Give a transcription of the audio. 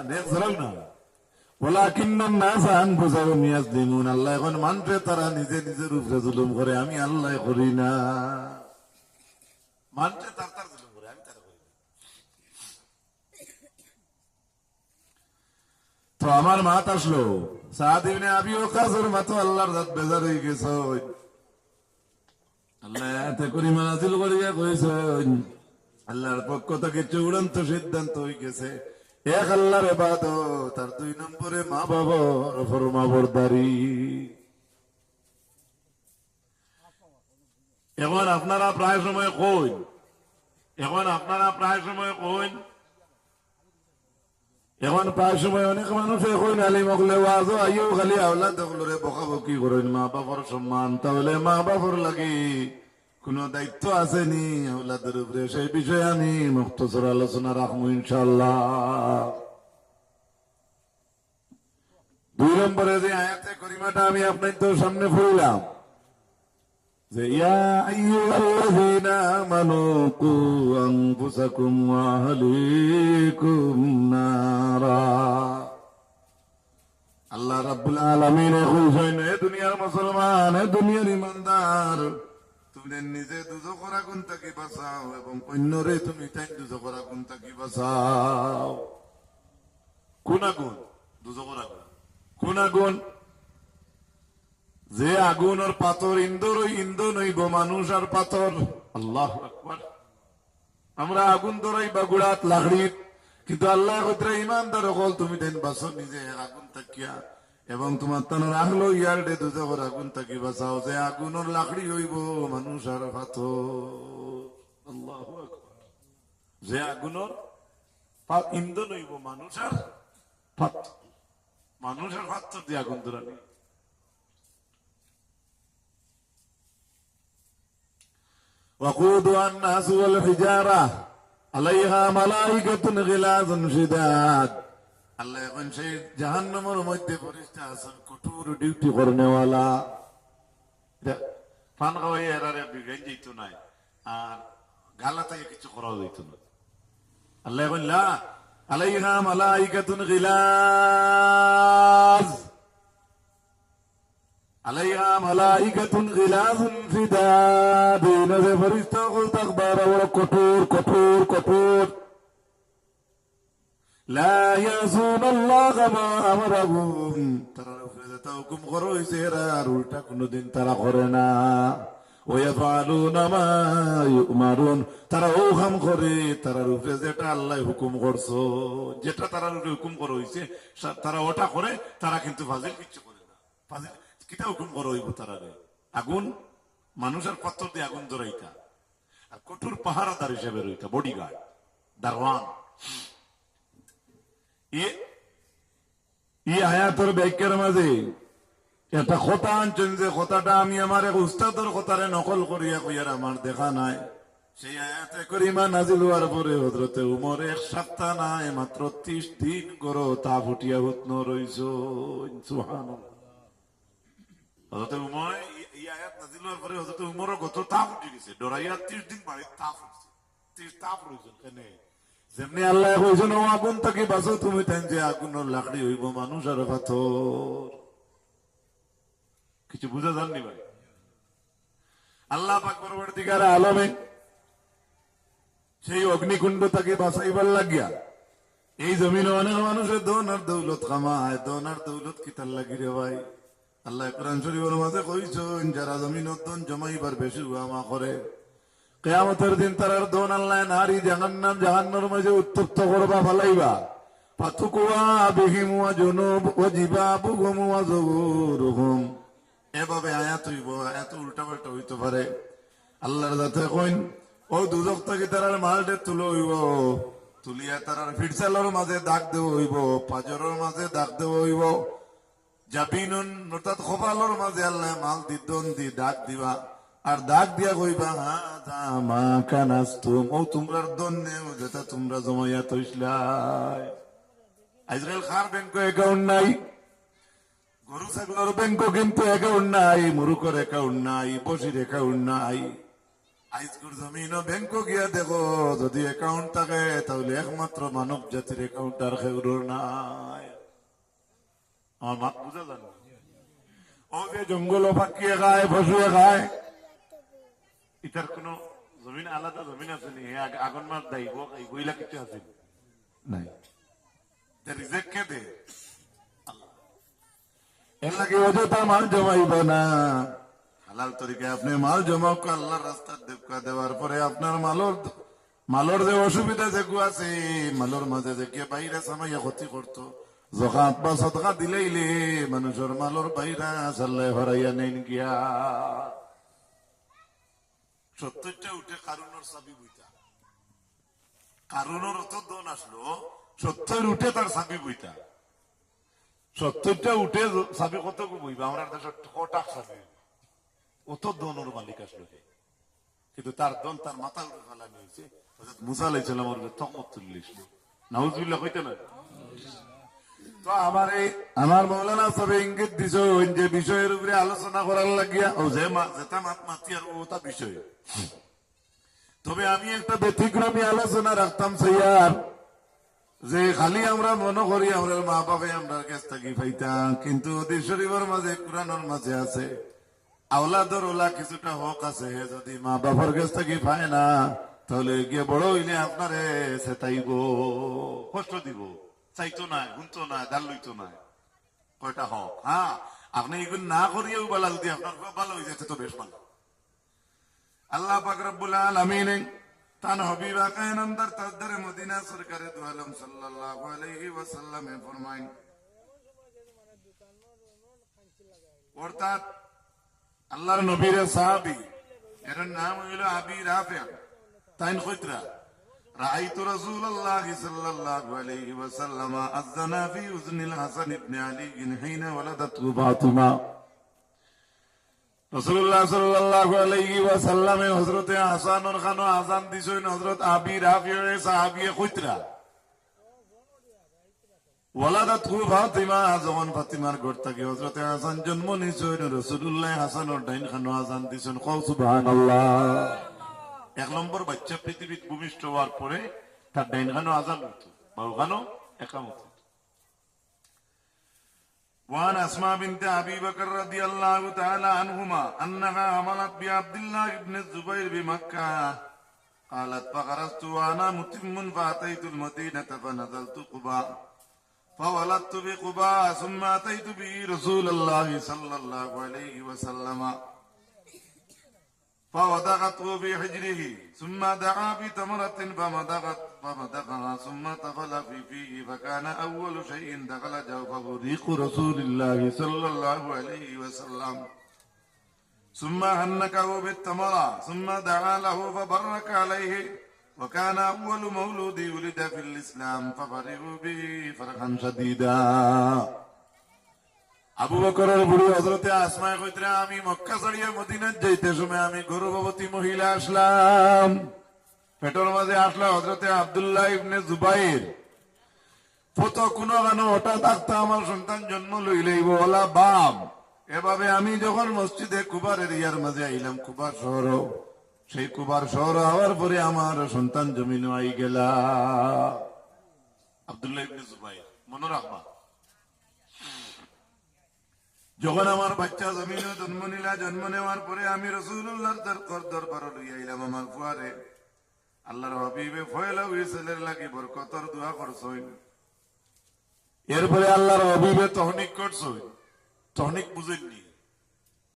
আমি আমি আমার মাত আসলো। সাহাদিবনে আবিও কাজের মাতো আল্লাহর রাত বেজার হয়ে গেছ। আল্লাহ এতে করিমা নাজিল করিয়া কইছেন, আল্লাহর পক্ষ থেকে চূড়ান্ত সিদ্ধান্ত হয়ে গেছে। এক আল্লাহর দুই নম্বরে মা এখন আপনারা প্রায় সময় কই এখন আপনারা প্রায় সময় কই এখন প্রায় সময় অনেক মানুষ এখন আলি মগলে ওয়াজ আইও খালি আওলাদ করেন, মা বাবার সম্মান, তাহলে মা বাবার লাগি কোন দায়িত্ব আছে নি? আওলাদের উপরে সেই বিষয়ে আমি মুক্তসর আলোচনা রাখব ইনশাল্লাহ দুই নম্বরে যে আয়াতে করিমাটা আমি আপনার তো সামনে পড়লাম। যে আল্লাহ রাব্বুল আলামিন দুনিয়ার মুসলমান হে দুনিয়ার ইমানদার তুমি নিজে আগুন থেকে বাঁচাও এবং অন্যরে তুমি তাই আগুন থেকে বাঁচাও? কোন আগুন আগুন কোন আগুন যে আগুনের পাথর ইন্দোর ইন্ধন হইব মানুষ আর পাথর। আল্লাহ আমরা আগুন ধরাই বা গুড়াত লাকড়িত কিন্তু আল্লাহ ইমানদার হল তুমি দেন বাসো নিজে আগুন তাকিয়া এবং তোমার তানোর আহলো ইয়ার ডে দুজগর আগুন তাকি বাঁচাও যে আগুনের লাকড়ি হইব মানুষ আর পাথর আল্লাহ আকবার যে আগুনের পা- ইন্ধন হইব মানুষ আর পাথর মানুষ আর পাথর দিয়ে আগুন ধরানি وقودها الناس والحجارة عليها ملائكة غلاظ شداد আল্লাহ এখন সেই জাহান্নামের মধ্যে ফেরেশতা আছেন, কঠোর ডিউটি করনেওয়ালা। পান খাওয়াই এরারে বিগাই যেত না আর গালা থেকে কিছু করা যেত না। আল্লাহ এখন লা আলাইহা মালাইকাতুন গিলাজ। আলাইহা মালাইকাতুন গিলাজুন ফিদা। বিনা ফেরেশতা কল তাকবার কঠোর কঠোর কঠোর। لا يعصون الله ما امرهم ترى فزتكم غروي سيرا رولتا كنو دين ترى قرنا ويفعلون ما يؤمرون তারা ও কাম করে তারার উপরে যেটা আল্লাহ হুকুম করছো যেটা তারার উপরে হুকুম করা হয়েছে তারা ওটা করে তারা কিন্তু ফাজিল কিচ্ছু করে না ফাজিল কিতা হুকুম করো হইব তারারে আগুন মানুষের পত্র দিয়ে আগুন ধরাইতা আর কঠোর পাহারাদার হিসেবে রইতা বডিগার্ড দারওয়ান এই আয়াতর ব্যাখ্যার মাঝে একটা কথা আনছেন যে কথাটা আমি আমার এক উস্তাদর কথারে নকল করিয়া কইয়ার আমার দেখা নাই সেই আয়াতে করিমা নাজিল হওয়ার পরে হজরতে উমর এক সপ্তাহ নাই মাত্র ত্রিশ দিন করো তা ফুটিয়া হুতন রইছ সুহান হজরতে উমর এই- আয়াত নাজিল হওয়ার পরে হজরতে উমরের গত তাপ উঠে গেছে ডরাইয়া ত্রিশ দিন বাড়ির তাপ উঠছে ত্রিশ তাপ রয়েছে যেমনি আল্লাহ কইছেন ও আগুন থেকে বাঁচো, তুমি তাই যে আগুনের লাকড়ি হইব মানুষ আর পাথর। কিছু বুঝা যাননি ভাই? আল্লাহ পাক আলমে সেই অগ্নিকুণ্ড তাকে বাঁচাইবার লাগিয়া এই জমিনে অনেক মানুষের দন আর দৌলত কামায় দন আর দৌলত কিতার লাগি রে ভাই। আল্লাহ কোরআন শরীফের মাঝে কইছেন, যারা জমিন দন জমাইবার বেশি উহামা করে কেয়ামতের দিন তারার দন আল্লাহ নারী জাহান্নাম জাহান্নার মাঝে উত্তপ্ত করবা ফালাইবা ফাতুকুয়া বিহিমুয়া জনুব ও জিবা বুগমুয়া জগুরুহুম এভাবে আয়াত হইব, আয়াত উল্টা পাল্টা হইতে পারে। আল্লাহর যাতে কইন, ও দুজক থেকে তারার মালটে তুলো হইব। তুলিয়া তারার ফিরসালর মাঝে দাগ দেব হইব, পাজরের মাঝে দাগ দেব হইব। জাবিনুন, অর্থাৎ খোপালর মাঝে আল্লাহ মাল দিদন দি দাগ দিবা। আর দাগ দিয়া কইবা, মা কানাস্তুম ও তোমরার দন্নে যেটা তোমরা জমাইয়া তৈসলাই আজকাল খার ব্যাংক অ্যাকাউন্ট নাই, গরু, ছাগলের ব্যাংক কিন্তু অ্যাকাউন্ট নাই মুরুকর অ্যাকাউন্ট নাই, বসির অ্যাকাউন্ট নাই। আইসকুর জমিন ব্যাংকও গিয়া দেখো, যদি অ্যাকাউন্ট থাকে, তাহলে একমাত্র মানব জাতির অ্যাকাউন্ট আর খেউর নাই। আমার মাত বুঝা জানো? ও যে জঙ্গল ফাঁকিয়ে খায় ফসুয়ে খায় ইটার কোন জমিন আলাদা জমিন আছে নি? আগুন মাস দাইব এই বইলা কিছু আছে? নাই। রিজেক্ট কে দে। এর লাগে অযথা মাল জমাইব না। হালাল তরিকে আপনি মাল জমাও আল্লাহর রাস্তার দেখা দেওয়ার পরে আপনার মালর মালর যে অসুবিধা যেগু আছে মালর মাঝে যে কে বাইরে সামাইয়া ক্ষতি করতো জকাত বা সদকা দিলেইলে মানুষের মালর বাইরা হরাইয়া নেন গিয়া সত্তরটা উঠে কারুনের চাবি বইতা। কারুনের অত দন আসলো, সত্তর উঠে তার চাবি বইতা। সত্তরটা উঠে চাবি কত বইবা? আমার দেশে কটা চাবি। অত দনের মালিক আসলো হে কিন্তু তার দন তার মাথা উঠে ফেলানি হয়েছে মুসা তকমত তুলিস নাউজুবিল্লাহ কইতে না? আমার মৌলানা সবে ইঙ্গিত যে বিষয়ের উপরে আলোচনা করার লাগিয়া। ও বিষয়। তবে আমি একটা ব্যতিক্রমী আলোচনা রাখতাম সৈয়ার যে খালি আমরা মনে করি আমরা মা আমরা কাছ কিন্তু শরীরের মাঝে কোরআনের মাঝে আছে। আওলাদর ওলা কিছুটা হক আছে, যদি মা বাবার কাছ থেকে পায় না, তাহলে গিয়ে বড় হইলে আপনারে সেটাইব, কষ্ট দিব। চাইতো না গুনতো না দাল লইতো না কয়টা হক হ্যাঁ আপনি এগুলো না করিয়েও বলা যদি আপনার ভালো হয়ে যেতে তো বেশ ভালো। আল্লাহ পাক রব্বুল আলামিন তান হবিবা মদিনা সাল্লাল্লাহু আলাইহি ওয়াসাল্লামে ফরমাইন। অর্থাৎ আল্লাহর নবীর সাহাবী, এর নাম হইল আবি রাফি তাইন কইতরা رأيت رسول الله صلى الله عليه وسلم أذن في أذن الحسن بن علي حين ولدته فاطمة রসুল্লাহ সাল্লাহ আলাইহি ওয়াসাল্লামে হজরতে হাসানুর খানো আজান দিছেন হজরত আবি রাফিয়ে সাহাবিয়ে খুতরা ওয়ালাদাত হু ফাতিমা যখন ফাতিমার ঘর থেকে হজরতে হাসান জন্ম নিছেন রসুল্লাহ হাসানুর ডাইন খানো আজান দিছেন কও সুবহানাল্লাহ এক নম্বর বাচ্চা পৃথিবীত ভূমিষ্ঠ হওয়ার পরে তার ডাইন খানো আজান হতো বাউ খানো একামত হতো وعن أسماء بنت أبي بكر رضي الله تعالى عنهما أنها عملت بعبد الله بن الزبير بمكة قالت فخرجت وأنا متم فأتيت المدينة فنزلت قباء فولدت بقباء ثم أتيت به رسول الله صلى الله عليه وسلم فوضعته في حجره ثم دعا بتمرة فمضغت فمضغها ثم طفل في فيه فكان أول شيء دخل جوفه ريق رسول الله صلى الله عليه وسلم. ثم هنكه بالتمرة ثم دعا له فبرك عليه وكان أول مولود ولد في الإسلام ففرحوا به فرحا شديدا. আবু বকরের বুড়ি হজরতে আসমায় কইতরা, আমি মক্কা ছাড়িয়ে মদিনাত যাইতে সময় আমি গর্ভবতী মহিলা আসলাম। পেটর মাঝে আসলো হজরতে আব্দুল্লাহ ইবনে জুবাইর। পত কোন গান হঠাৎ আখতা আমার সন্তান জন্ম লইলেই বলা বাপ। এভাবে আমি যখন মসজিদে কুবার এরিয়ার মাঝে আইলাম, কুবার শহর, সেই কুবার শহর হওয়ার পরে আমার সন্তান জমিন আই গেলা। আব্দুল্লাহ ইবনে জুবাইর মনে রাখবা যখন আমার বাচ্চা জমিনে জন্ম নিলা, জন্ম নেওয়ার পরে আমি রসুল্লাহ আল্লাহর এরপরে আল্লাহর তহনিক তহনিক বুঝেননি।